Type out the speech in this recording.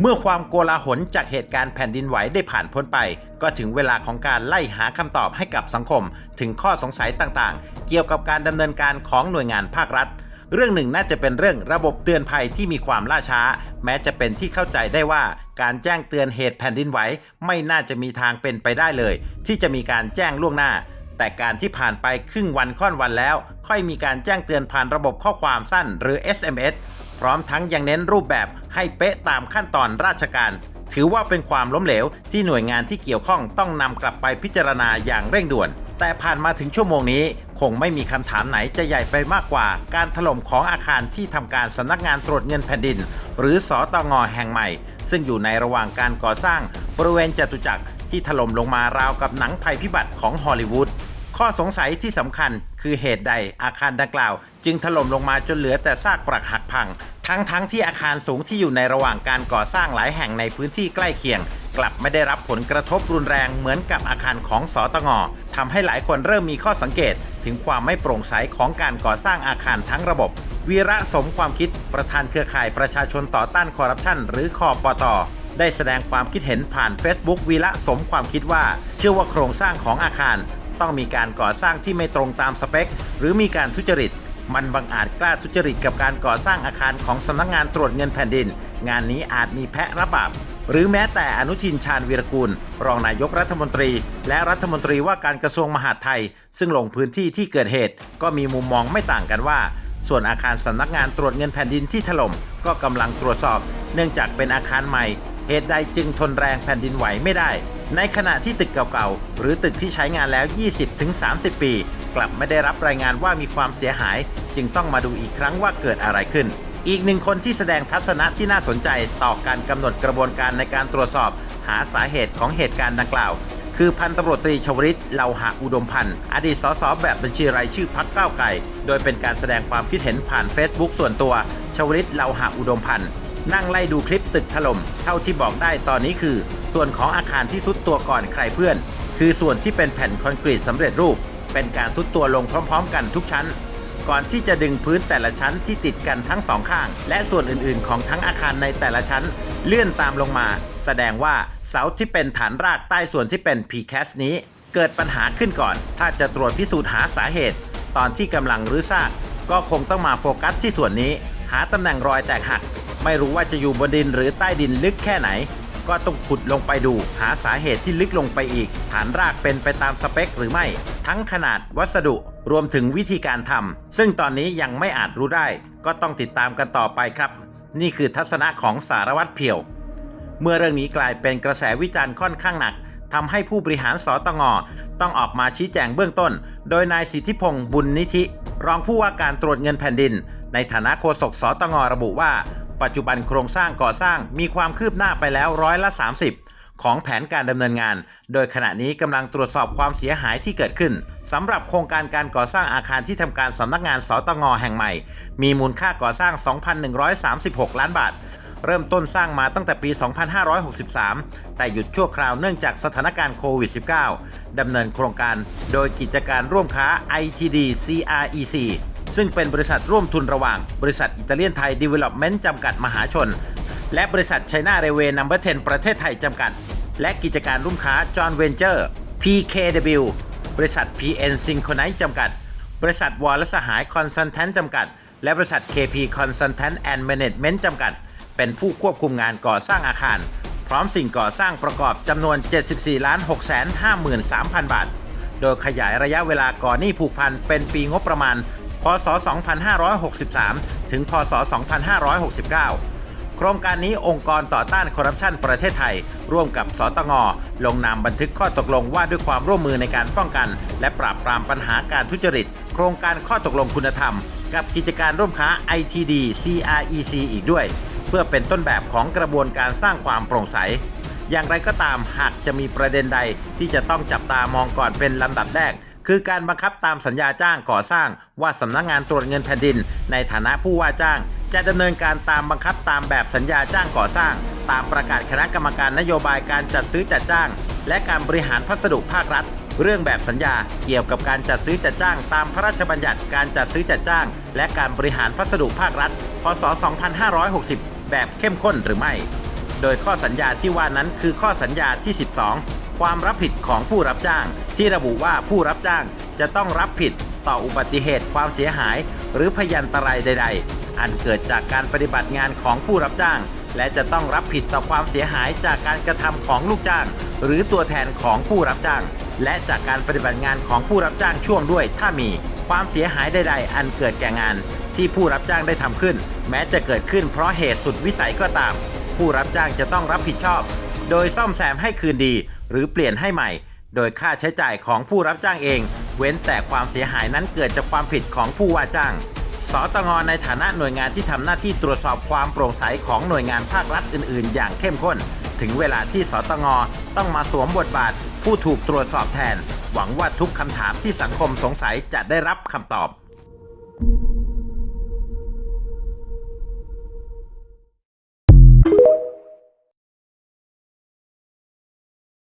เมื่อความโกลาหลจากเหตุการณ์แผ่นดินไหวได้ผ่านพ้นไป ก็ถึงเวลาของการไล่หาคำตอบให้กับสังคม ถึงข้อสงสัยต่างๆ เกี่ยวกับการดำเนินการของหน่วยงานภาครัฐ เรื่องหนึ่งน่าจะเป็นเรื่องระบบเตือนภัยที่มีความล่าช้า แม้จะเป็นที่เข้าใจได้ว่า การแจ้งเตือนเหตุแผ่นดินไหวไม่น่าจะมีทางเป็นไปได้เลย ที่จะมีการแจ้งล่วงหน้า แต่การที่ผ่านไปครึ่งวันค่อนวันแล้ว ค่อยมีการแจ้งเตือนผ่านระบบข้อความสั้นหรือ SMS พร้อมทั้งยังเน้นรูปแบบให้เป๊ะตามขั้นตอนราชการ ถือว่าเป็นความล้มเหลวที่หน่วยงานที่เกี่ยวข้องต้องนำกลับไปพิจารณาอย่างเร่งด่วน แต่ผ่านมาถึงชั่วโมงนี้ คงไม่มีคำถามไหนจะใหญ่ไปมากกว่า การถล่มของอาคารที่ทำการสำนักงานตรวจเงินแผ่นดิน หรือสอตงอแห่งใหม่ ซึ่งอยู่ในระหว่างการก่อสร้าง บริเวณจตุจักรที่ถล่มลงมาราวกับหนังภัยพิบัติของฮอลลีวูด ข้อสงสัยที่สำคัญคือเหตุใดอาคารดังกล่าว จึงถล่มลงมาจนเหลือแต่ซากปรักหักพัง ทั้งทั้งที่อาคารสูงที่อยู่ในระหว่างการก่อสร้างหลายแห่งในพื้นที่ใกล้เคียง กลับไม่ได้รับผลกระทบรุนแรงเหมือนกับอาคารของสอตงทำให้หลายคนเริ่มมีข้อสังเกต ถึงความไม่โปร่งใสของการก่อสร้างอาคารทั้งระบบวีระสมความคิดประธานเครือข่ายประชาชนต่อต้านคอร์รัปชันหรือคอปตได้แสดงความคิดเห็นผ่าน Facebook วีระสมความคิดว่า เชื่อว่าโครงสร้างของอาคาร ต้องมีการก่อสร้างที่ไม่ตรงตามสเปค หรือมีการทุจริต มันบังอาจกล้าทุจริตกับการก่อสร้างอาคารของสำนักงานตรวจเงินแผ่นดิน งานนี้อาจมีแพะรับบาปหรือแม้แต่อนุทินชาญวีรกูล รองนายกรัฐมนตรี และรัฐมนตรีว่าการกระทรวงมหาดไทย ซึ่งลงพื้นที่ที่เกิดเหตุ ก็มีมุมมองไม่ต่างกันว่า ส่วนอาคารสำนักงานตรวจเงินแผ่นดินที่ถล่มก็กำลังตรวจสอบ เนื่องจากเป็นอาคารใหม่ เหตุใดจึงทนแรงแผ่นดินไหวไม่ได้ ในขณะที่ตึกเก่าๆ หรือตึกที่ใช้งานแล้ว 20-30 ปี กลับไม่ได้รับรายงานว่ามีความเสียหาย จึงต้องมาดูอีกครั้งว่าเกิดอะไรขึ้น อีกหนึ่งคนที่แสดงทัศนะที่น่าสนใจต่อการกำหนดกระบวนการในการตรวจสอบ หาสาเหตุของเหตุการณ์ดังกล่าว คือพันตำรวจตรีชวริตเลาหะอุดมพันธ์อดีตสสแบบบัญชีรายชื่อพักก้าวไกลโดยเป็นการแสดงความคิดเห็นผ่าน Facebook ส่วนตัวชวริตเลาหะอุดมพันธ์ นั่งไล่ดูคลิปตึกถล่มเท่าที่บอกได้ตอนนี้คือ ส่วนของอาคารที่ซุดตัวก่อนใครเพื่อน คือส่วนที่เป็นแผ่นคอนกรีตสำเร็จรูป เป็นการซุดตัวลงพร้อม ๆ กันทุกชั้น ก่อนที่จะดึงพื้นแต่ละชั้นที่ติดกันทั้งสองข้าง และส่วนอื่นๆ ของทั้งอาคารในแต่ละชั้น เลื่อนตามลงมา แสดงว่าเสาที่เป็นฐานรากใต้ส่วนที่เป็น PCAS นี้ เกิดปัญหาขึ้นก่อน ถ้าจะตรวจพิสูจน์หาสาเหตุ ตอนที่กำลังรื้อซากก็คงต้องมาโฟกัสที่ส่วนนี้ หาตำแหน่งรอยแตกหัก ไม่รู้ว่าจะอยู่บนดินหรือใต้ดินลึกแค่ไหน ก็ต้องขุดลงไปดู หาสาเหตุที่ลึกลงไปอีก ฐานรากเป็นไปตามสเปคหรือไม่ ทั้งขนาดวัสดุรวมถึงวิธีการทำซึ่งตอนนี้ยังไม่อาจรู้ได้ ก็ต้องติดตามกันต่อไปครับ นี่คือทัศนะของสารวัตรเพียว เมื่อเรื่องนี้กลายเป็นกระแสวิจารณ์ค่อนข้างหนัก ทำให้ผู้บริหารสตงต้องออกมาชี้แจงเบื้องต้น โดยนายสิทธิพงศ์บุญนิธิ รองผู้ว่าการตรวจเงินแผ่นดิน ในฐานะโฆษกสตงระบุว่า ปัจจุบันโครงสร้างก่อสร้างมีความคืบหน้าไปแล้วร้อยละ 30 ของแผนการดำเนินงาน โดยขณะนี้กำลังตรวจสอบความเสียหายที่เกิดขึ้นสำหรับโครงการการก่อสร้างอาคารที่ทำการสำนักงานสตงแห่งใหม่ มีมูลค่าก่อสร้าง 2,136 ล้านบาท เริ่มต้นสร้างมาตั้งแต่ปี 2563 แต่หยุดชั่วคราวเนื่องจากสถานการณ์โควิด -19 ดำเนินโครงการโดยกิจการร่วมค้า ITD CREC ซึ่งเป็นบริษัทร่วมทุนระหว่าง บริษัทอิตาเลียนไทยดีเวล็อปเมนต์จำกัดมหาชน และบริษัทไชน่าเรเวนัมเบอร์10ประเทศไทยจำกัด และกิจการร่วมค้าจอห์นเวนเจอร์ PKW บริษัท PN Synchronize จำกัด บริษัทวอลและสหายคอนซัลแทนจำกัด และบริษัท KP Consultant and Management จำกัด เป็นผู้ควบคุมงานก่อสร้างอาคาร พร้อมสิ่งก่อสร้างประกอบจำนวน 74ล้าน6 5 3 0 0 0 บาท โดยขยายระยะเวลาก่อหนี้ผูกพันเป็นปีงบประมาณ พศ 2563 ถึง พศ 2569โครงการนี้องค์กรต่อต้านคอร์รัปชันประเทศไทย ร่วมกับสตงลงนามบันทึกข้อตกลงว่าด้วยความร่วมมือในการป้องกัน และปราบปรามปัญหาการทุจริต โครงการข้อตกลงคุณธรรม กับกิจการร่วมค้า ITD CREC อีกด้วย เพื่อเป็นต้นแบบของกระบวนการสร้างความโปร่งใส อย่างไรก็ตามหากจะมีประเด็นใดที่จะต้องจับตามองก่อนเป็นลำดับแรก คือการบังคับตามสัญญาจ้างก่อสร้างว่าสำนักงานตรวจเงินแผ่นดิน ในฐานะผู้ว่าจ้าง จะดำเนินการตามบังคับตามแบบสัญญาจ้างก่อสร้าง ตามประกาศคณะกรรมการนโยบายการจัดซื้อจัดจ้าง และการบริหารพัสดุภาครัฐเรื่องแบบสัญญาเกี่ยวกับการจัดซื้อจัดจ้างตามพระราชบัญญัติการจัดซื้อจัดจ้าง และการบริหารพัสดุภาครัฐ พศ 2560 แบบเข้มข้นหรือไม่ โดยข้อสัญญาที่ว่านั้นคือข้อสัญญาที่ 12 ความรับผิดของผู้รับจ้าง ที่ระบุว่าผู้รับจ้างจะต้องรับผิดต่ออุบัติเหตุความเสียหาย หรือพยันตรายใด ๆ อันเกิดจากการปฏิบัติงานของผู้รับจ้าง และจะต้องรับผิดต่อความเสียหายจากการกระทำของลูกจ้าง หรือตัวแทนของผู้รับจ้าง และจากการปฏิบัติงานของผู้รับจ้างช่วงด้วยถ้ามีความเสียหายใด ๆ อันเกิดแก่งานที่ผู้รับจ้างได้ทำขึ้น แม้จะเกิดขึ้นเพราะเหตุสุดวิสัยก็ตาม ผู้รับจ้างจะต้องรับผิดชอบ โดยซ่อมแซมให้คืนดี หรือเปลี่ยนให้ใหม่ โดยค่าใช้จ่ายของผู้รับจ้างเอง เว้นแต่ความเสียหายนั้นเกิดจากความผิดของผู้ว่าจ้างสตงในฐานะหน่วยงานที่ทำหน้าที่ตรวจสอบความโปร่งใสของหน่วยงานภาครัฐอื่น ๆ อย่างเข้มข้น ถึงเวลาที่สตงต้องมาสวมบทบาท ผู้ถูกตรวจสอบแทน หวังว่าทุกคำถามที่สังคมสงสัยจะได้รับคำตอบ